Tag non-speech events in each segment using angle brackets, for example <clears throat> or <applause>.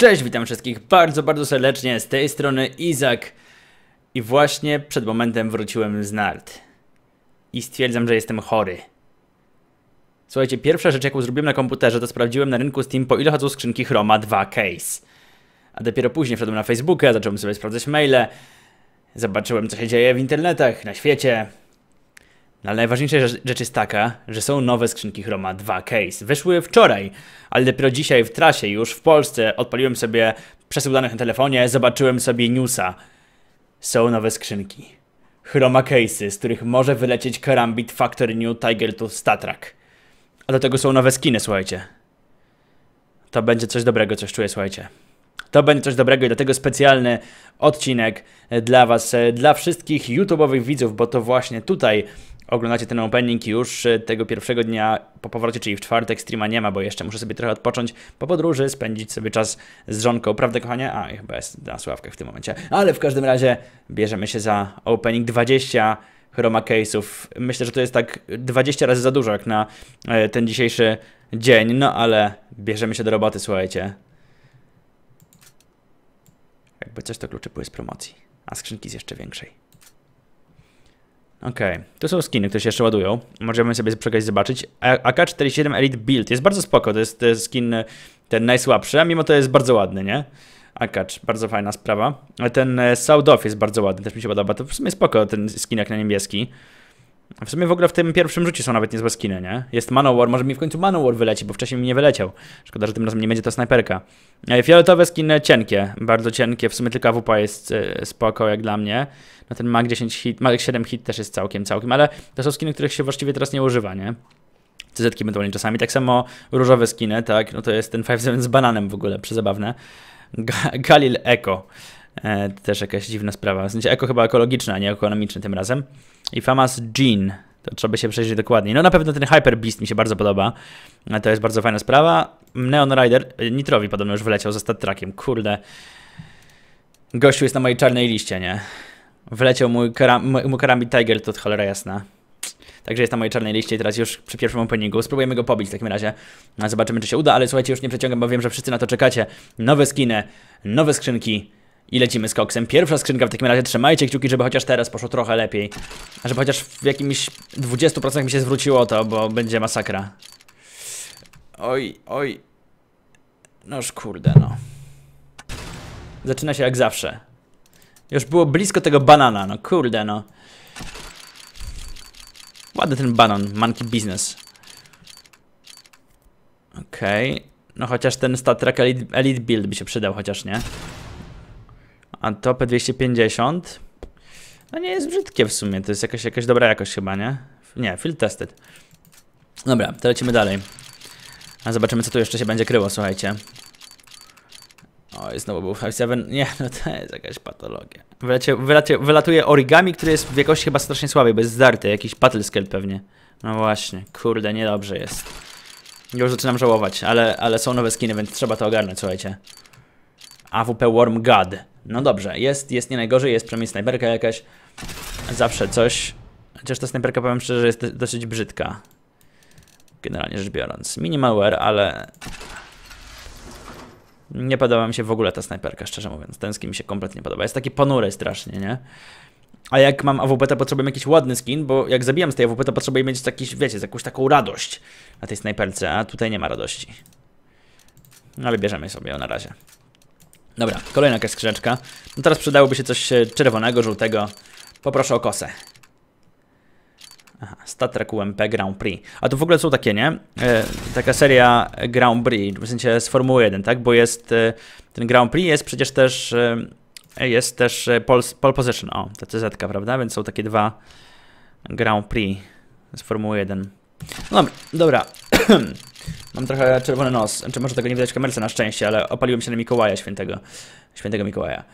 Cześć, witam wszystkich bardzo, bardzo serdecznie. Z tej strony Izak. I właśnie przed momentem wróciłem z nart. I stwierdzam, że jestem chory. Słuchajcie, pierwsza rzecz, jaką zrobiłem na komputerze, to sprawdziłem na rynku Steam, po ile chodzą skrzynki Chroma 2 Case. A dopiero później wszedłem na Facebooka, zacząłem sobie sprawdzać maile, zobaczyłem, co się dzieje w internetach, na świecie. No, ale najważniejsza rzecz, jest taka, że są nowe skrzynki Chroma 2 Case. Wyszły wczoraj, ale dopiero dzisiaj w trasie już w Polsce odpaliłem sobie przesył danych na telefonie, zobaczyłem sobie newsa. Są nowe skrzynki. Chroma Case'y, z których może wylecieć Karambit Factory New Tiger Tooth Statrak. A do tego są nowe skiny, słuchajcie. To będzie coś dobrego, coś czuję, słuchajcie. To będzie coś dobrego i dlatego specjalny odcinek dla Was, e, dla wszystkich YouTube'owych widzów, bo to właśnie tutaj oglądacie ten opening już e, tego pierwszego dnia po powrocie, czyli w czwartek streama nie ma, bo jeszcze muszę sobie trochę odpocząć po podróży, spędzić sobie czas z żonką, prawda kochanie? A, chyba jest na sławkach w tym momencie. Ale w każdym razie bierzemy się za opening 20 chroma case'ów. Myślę, że to jest tak 20 razy za dużo jak na e, ten dzisiejszy dzień, no ale bierzemy się do roboty, słuchajcie. Jakby coś to klucze były z promocji, a skrzynki z jeszcze większej. Okej, okay. tu są skiny, które się jeszcze ładują. Możemy sobie przy okazji zobaczyć. AK-47 Elite Build jest bardzo spoko, to jest, skin ten najsłabszy, a mimo to jest bardzo ładny, nie? Akacz, bardzo fajna sprawa. Ten e, South jest bardzo ładny, też mi się podoba. To w sumie spoko ten skin jak na niebieski. W sumie w ogóle w tym pierwszym rzucie są nawet niezłe skiny, nie? Jest Manowar, może mi w końcu Manowar wyleci, bo wcześniej mi nie wyleciał. Szkoda, że tym razem nie będzie to snajperka. E, fioletowe skiny cienkie, bardzo cienkie, w sumie tylko AWP jest e, spoko jak dla mnie. No ten Mag 10 hit, Mag 7 hit też jest całkiem, całkiem, ale to są skiny, których się właściwie teraz nie używa, nie? CZ-ki ewentualnie czasami. Tak samo różowe skiny, tak? No to jest ten 5-7 z bananem w ogóle, przezabawne. <laughs> Galil Eco. E, też jakaś dziwna sprawa. W sensie eko chyba ekologiczna, a nie ekonomiczny tym razem. I Famas Jean. To trzeba się przejrzeć dokładniej. No na pewno ten Hyper Beast mi się bardzo podoba. To jest bardzo fajna sprawa. Neon Rider, e, Nitrowi podobno już wyleciał ze Stat Trackiem. Kurde. Gościu jest na mojej czarnej liście, nie? Wleciał mój, karam, mój Karambit Tiger, to cholera jasna. Także jest na mojej czarnej liście teraz już przy pierwszym openingu. Spróbujemy go pobić w takim razie. Zobaczymy, czy się uda, ale słuchajcie, już nie przeciągam, bo wiem, że wszyscy na to czekacie. Nowe skiny, nowe skrzynki i lecimy z koksem. Pierwsza skrzynka w takim razie. Trzymajcie kciuki, żeby chociaż teraz poszło trochę lepiej. Żeby chociaż w jakimś 20% mi się zwróciło to, bo będzie masakra. Oj, oj. Noż kurde, no. Zaczyna się jak zawsze. Już było blisko tego banana, no kurde, no. Ładny ten banan, monkey business. Okej. Okay. No chociaż ten Star Trek Elite, Elite Build by się przydał, chociaż nie. A to P250 no nie jest brzydkie w sumie, to jest jakaś, jakaś dobra jakość chyba, nie? Nie, field tested. Dobra, to lecimy dalej. A zobaczymy, co tu jeszcze się będzie kryło, słuchajcie. Oj, znowu był 5-7. Nie, no to jest jakaś patologia. Wylacie, wylacie, wylatuje origami, który jest w jakości chyba strasznie słabej, bo jest zdarty. Jakiś battle scale pewnie. No właśnie, kurde, niedobrze jest. Już zaczynam żałować, ale, ale są nowe skiny, więc trzeba to ogarnąć, słuchajcie. AWP Worm God. No dobrze, jest, jest nie najgorzej, jest przynajmniej snajperka jakaś. Zawsze coś. Chociaż ta snajperka, powiem szczerze, jest dosyć brzydka. Generalnie rzecz biorąc. Minimalware, ale... Nie podoba mi się w ogóle ta snajperka, szczerze mówiąc. Ten skin mi się kompletnie nie podoba. Jest taki ponury strasznie, nie? A jak mam AWP, to potrzebuję jakiś ładny skin, bo jak zabijam z tej AWP, to potrzebuję mieć jakiś, wiecie, jakąś taką radość na tej snajperce, a tutaj nie ma radości. No ale bierzemy sobie ją na razie. Dobra, kolejna jakaś skrzyneczka. No teraz przydałoby się coś e, czerwonego, żółtego. Poproszę o kosę. Aha, Star UMP Grand Prix. A tu w ogóle są takie, nie? E, taka seria Grand Prix, w sensie z Formuły 1, tak? Bo jest e, ten Grand Prix jest przecież też e, jest też e, pole, pole Position, o, ta CZ, prawda? Więc są takie dwa Grand Prix z Formuły 1. No dobra. <clears throat> Mam trochę czerwony nos. Znaczy, może tego nie widać w kamerce na szczęście, ale opaliłem się na Mikołaja świętego. Świętego Mikołaja.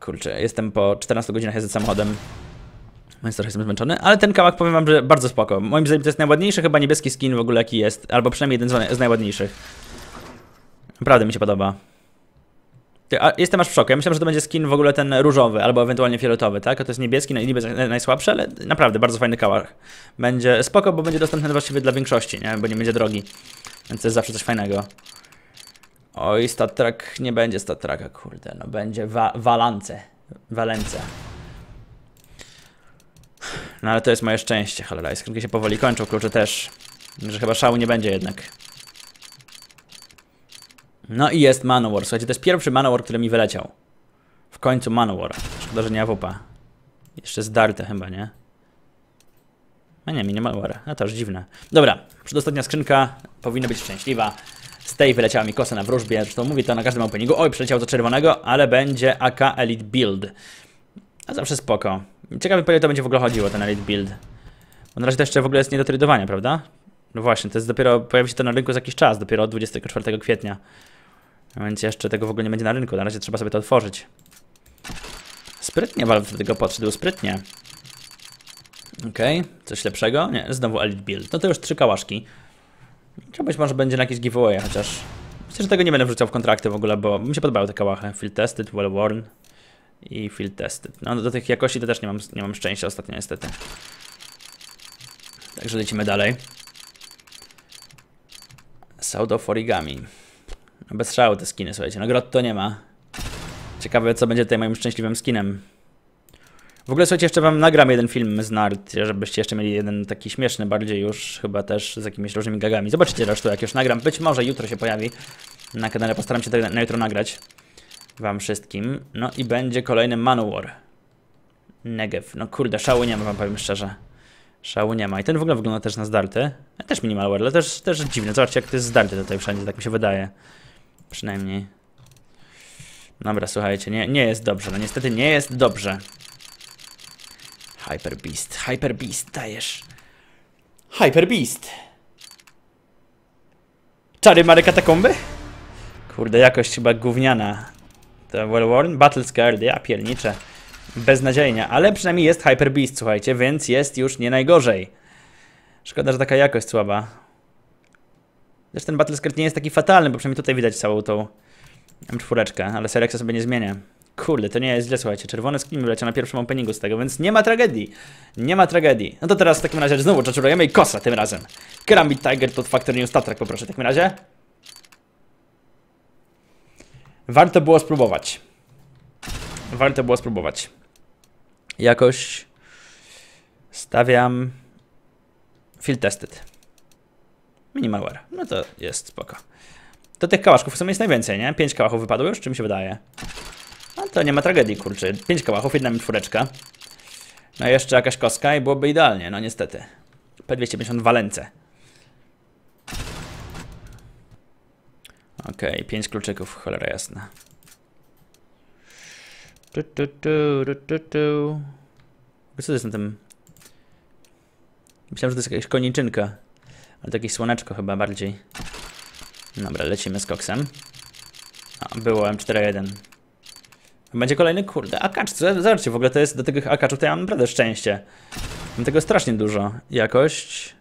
Kurczę, jestem po 14 godzinach jazdy samochodem. Więc trochę jestem zmęczony, ale ten kawałek powiem wam, że bardzo spoko. Moim zdaniem to jest najładniejszy chyba niebieski skin w ogóle jaki jest, albo przynajmniej jeden z najładniejszych. Naprawdę mi się podoba. Jestem aż w szoku. Ja myślałem, że to będzie skin w ogóle ten różowy, albo ewentualnie fioletowy, tak? A to jest niebieski, niby najsłabszy, ale naprawdę bardzo fajny kawałek. Będzie spoko, bo będzie dostępny właściwie dla większości, nie? Bo nie będzie drogi. Więc to jest zawsze coś fajnego. Oj, statrak nie będzie statraka, kurde, no będzie wa walance, walence. No ale to jest moje szczęście, cholera, skrzynki się powoli kończą, klucze też. Że chyba szału nie będzie jednak. No i jest Manowar, słuchajcie, to jest pierwszy Manowar, który mi wyleciał. W końcu Manowar. Szkoda, że nie AWP. Jeszcze zdarte chyba, nie? A nie, Minimalware. A to już dziwne. Dobra, przedostatnia skrzynka powinna być szczęśliwa. Z tej wyleciała mi kosa na wróżbie, zresztą mówię to na każdym openingu. Oj, przeleciał do czerwonego, ale będzie AK Elite Build. A zawsze spoko. Ciekawy po ile to będzie w ogóle chodziło, ten Elite Build. Bo na razie to jeszcze w ogóle jest nie do tradowania, prawda? No właśnie, to jest dopiero, pojawi się to na rynku za jakiś czas, dopiero od 24 kwietnia. Więc jeszcze tego w ogóle nie będzie na rynku, na razie trzeba sobie to otworzyć. Sprytnie Valve do tego podszedł, sprytnie. Okej, okay. coś lepszego? Nie, znowu Elite Build. No to już trzy kałaszki. Czy być może będzie na jakieś giveaway, chociaż... Myślę, że tego nie będę wrzucał w kontrakty w ogóle, bo mi się podobały te kałachy. Field Tested, Well Worn i Field Tested. No do tych jakości to też nie mam, nie mam szczęścia ostatnio niestety. Także lecimy dalej. Sound of Origami. No bez szału te skiny, słuchajcie. No grot to nie ma. Ciekawe, co będzie tutaj moim szczęśliwym skinem. W ogóle słuchajcie, jeszcze wam nagram jeden film z Nart, żebyście jeszcze mieli jeden taki śmieszny, bardziej już chyba też z jakimiś różnymi gagami. Zobaczycie zresztą, jak już nagram. Być może jutro się pojawi na kanale, postaram się to na jutro nagrać wam wszystkim. No i będzie kolejny Manowar. Negev. No kurde, szału nie ma, wam powiem szczerze. Szału nie ma. I ten w ogóle wygląda też na zdarty. Też minimalware, ale też, też dziwne. Zobaczcie, jak to jest zdarty tutaj wszędzie, tak mi się wydaje. Przynajmniej. Dobra, słuchajcie, nie, nie jest dobrze. No niestety nie jest dobrze. Hyper Beast, Hyper Beast, dajesz. Hyper Beast. Czary Mary Katakomby? Kurde, jakość chyba gówniana. To Well Worn, Battle Scared, ja pierniczę. Beznadziejnie, ale przynajmniej jest Hyper Beast, słuchajcie, więc jest już nie najgorzej. Szkoda, że taka jakość słaba. Zresztą ten Battle Scared nie jest taki fatalny, bo przynajmniej tutaj widać całą tą M4, ale Serexa sobie nie zmienia. Kurde, to nie jest źle, słuchajcie. Czerwony skin wyleciał na pierwszym openingu z tego, więc nie ma tragedii. Nie ma tragedii. No to teraz w takim razie znowu czaczurujemy i kosa tym razem. Kerambit Tiger to Factory New Star poproszę w takim razie. Warto było spróbować. Warto było spróbować. Jakoś stawiam field tested. Minimalware. No to jest spoko. To tych kałaszków w sumie jest najwięcej, nie? Pięć kałachów wypadło już, czy mi się wydaje? To nie ma tragedii, kurczę. Pięć kałachów, jedna mi czwóreczka. No jeszcze jakaś koska i byłoby idealnie, no niestety. P250 Walence. Okej, okay, pięć kluczyków, cholera jasna. Tu, tu, tu, tu, tu. Co to jest na tym? Myślałem, że to jest jakaś koniczynka. Ale to jakieś słoneczko chyba bardziej. Dobra, lecimy z koksem. A, było M41. Będzie kolejny, kurde, akacz. Zobaczcie, w ogóle to jest, do tych akaczów to ja mam naprawdę szczęście. Mam tego strasznie dużo. Jakość...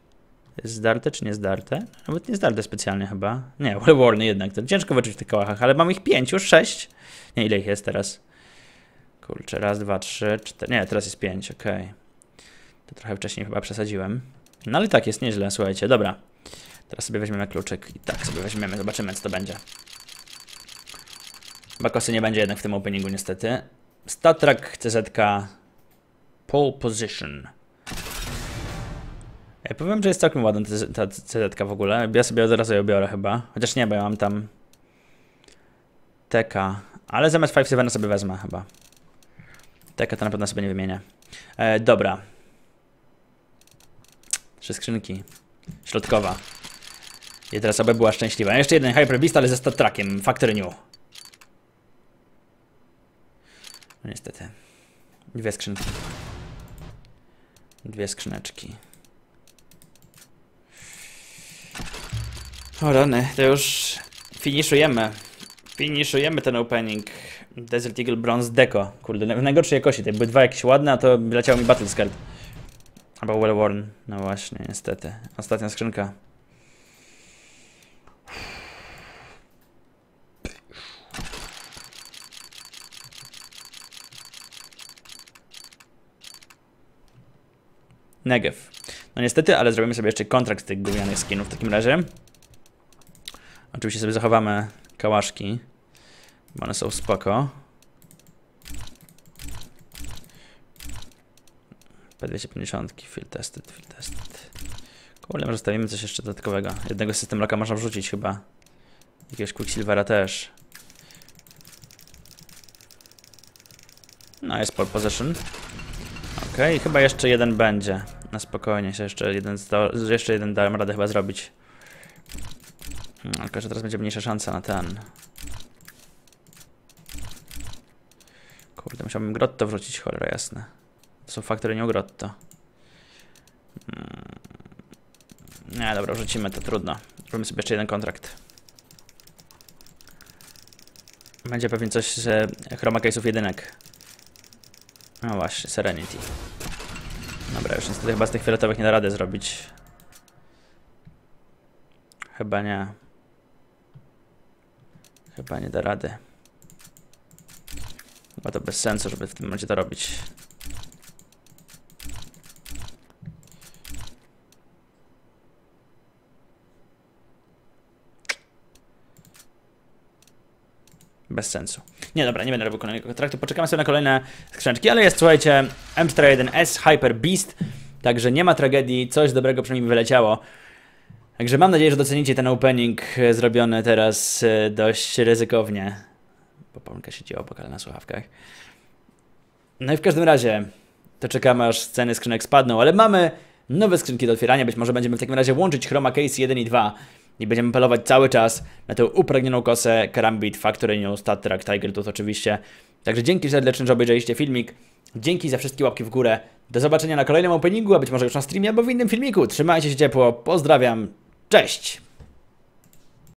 Jest zdarte czy nie zdarte? Nawet nie zdarte specjalnie chyba. Nie, <laughs> Warny jednak. To ciężko wyczuć w tych kołachach, ale mam ich pięć, już sześć. Nie, ile ich jest teraz? Kurczę, raz, dwa, trzy, cztery. Nie, teraz jest pięć, okej. Okay. To trochę wcześniej chyba przesadziłem. No ale tak, jest nieźle, słuchajcie. Dobra. Teraz sobie weźmiemy kluczyk i tak sobie weźmiemy, zobaczymy co to będzie. Bakosy nie będzie jednak w tym openingu niestety. Statrak CZ Pole Position. Ja powiem, że jest całkiem ładna ta CZ w ogóle. Ja sobie od razu ją biorę chyba. Chociaż nie, bo ja mam tam TK. Ale zamiast 5 7 sobie wezmę chyba. TK to na pewno sobie nie wymienię. E, dobra. Trzy skrzynki. Środkowa. I teraz była szczęśliwa. Jeszcze jeden Hyper Beast, ale ze Statrakiem. Factory New. No niestety. Dwie skrzynki. Dwie skrzyneczki. O rany, to już finiszujemy. Finiszujemy ten opening. Desert Eagle Bronze Deco. Kurde, w najgorszej jakości. Te były dwa jakieś ładne, a to leciało mi Battle Scared. Albo Well Worn. No właśnie, niestety. Ostatnia skrzynka. Negev. No niestety, ale zrobimy sobie jeszcze kontrakt z tych gównianych skinów w takim razie. Oczywiście sobie zachowamy kałaszki. Bo one są spoko. P250, field tested, field tested. Kurde, może stawimy coś jeszcze dodatkowego. Jednego system locka można wrzucić chyba. Jakiegoś Quicksilvera też. No, jest pole position. Okej, chyba jeszcze jeden będzie. Na spokojnie jeszcze jeden, jeszcze jeden dałem radę chyba zrobić. Hmm, Tylko, że teraz będzie mniejsza szansa na ten. Kurde, musiałbym grotto wrzucić, cholera jasne. To są faktory, nie grotto. Hmm. Nie, dobra, wrzucimy to, trudno. Robimy sobie jeszcze jeden kontrakt. Będzie pewnie coś z chroma case'ów jedynek. No właśnie, Serenity. Dobra, już niestety chyba z tych fioletowych nie da rady zrobić. Chyba nie. Chyba nie da rady. Chyba to bez sensu, żeby w tym momencie to robić. Bez sensu. Nie, dobra, nie będę robił kolejnego kontraktu. Poczekamy sobie na kolejne skrzyneczki, ale jest, słuchajcie, M41S Hyper Beast, także nie ma tragedii, coś dobrego przynajmniej wyleciało. Także mam nadzieję, że docenicie ten opening e, zrobiony teraz e, dość ryzykownie. Popolka siedzi obok, ale na słuchawkach. No i w każdym razie, to czekamy aż ceny skrzynek spadną, ale mamy nowe skrzynki do otwierania. Być może będziemy w takim razie łączyć Chroma Case 1 i 2 i będziemy pelować cały czas na tę upragnioną kosę Karambit, Factory News, Tatrak, Tiger Tooth oczywiście. Także dzięki serdecznie, że obejrzeliście filmik. Dzięki za wszystkie łapki w górę. Do zobaczenia na kolejnym openingu, a być może już na streamie albo w innym filmiku. Trzymajcie się ciepło, pozdrawiam, cześć!